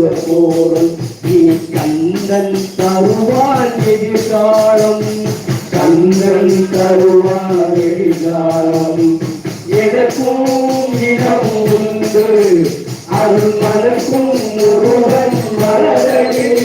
ஒருவர் போலும் இனி கந்தன் தருவான் எதிர்காலம் கந்தன் தருவான் எதிர்காலம் எதற்கும் இடம் உண்டு அருள் மனக்கும் ஒருவன் மலரடில்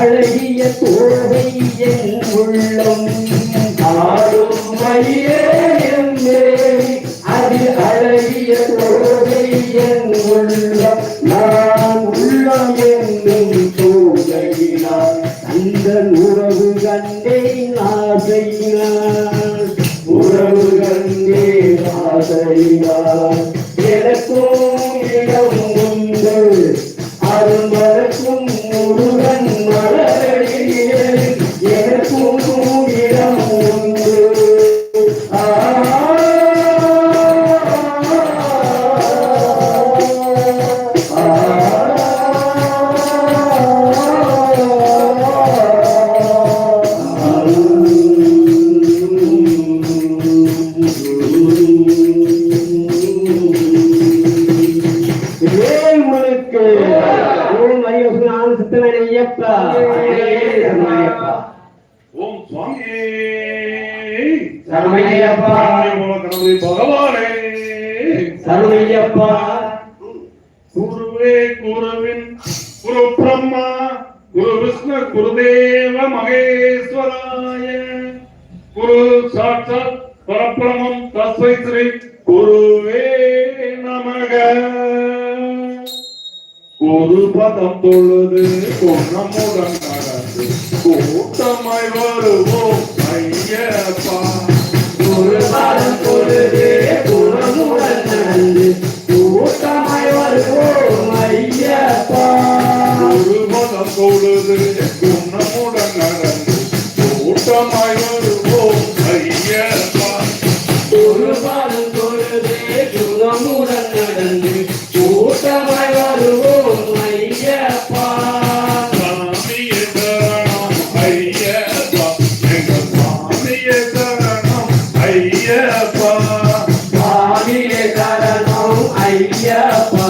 அழகிய தோழை என் உள்ளம் ஆடும் மயிலே அதில் அழகிய தோழை என் உள்ளம் நான் உள்ளம் என்னும் தோழையினால் அந்த உறவு கண்டே ஆசையினால். உறவு கண்டே ஆசையினால். எனக்கும் இடம் உண்டு. அது மறக்கும் சரணமையப்பா. ஓம் சுவாமியே சரணமையப்பா கணபதி பகவானே. சரணமையப்பா குருவே குருவின் குரு பிரம்மா குரு விஷ்ணு குருதேவ மகேஸ்வராய. குரு சாட்சாத் பரபிரமம் தஸ்மை ஸ்ரீ குருவே பதம் தொழுது பொன்னமுடன் நடந்து கூட்டமாய் வருவோம் ஐயப்பா. ஒரு பாதம் பொழுது குணமுடன் நடந்து கூட்டமாய் வருவோம் ஐயப்பா. ஒரு பதம் தொழுது Yeah.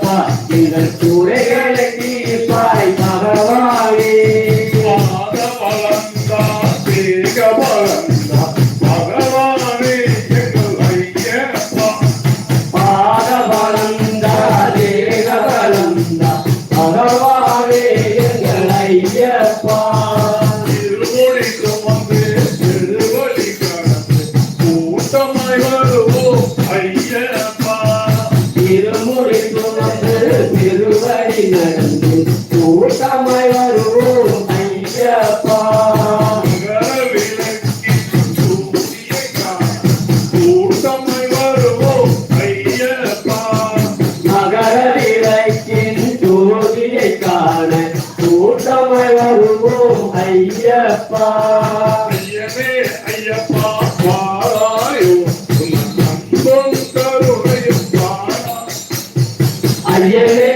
ஐயப்பா எங்கள் குறைகளை தீர்ப்பாய் பகவானே பாத பலந்தா தேக பலந்தா பகவானே எங்கள் ஐயப்பா பாட கூட்டமாய் வருவோம் ஐயப்பா. ஐயமே ஐயப்பா பாராயோ அன்பும் கருணையும் பாரா ஐயமே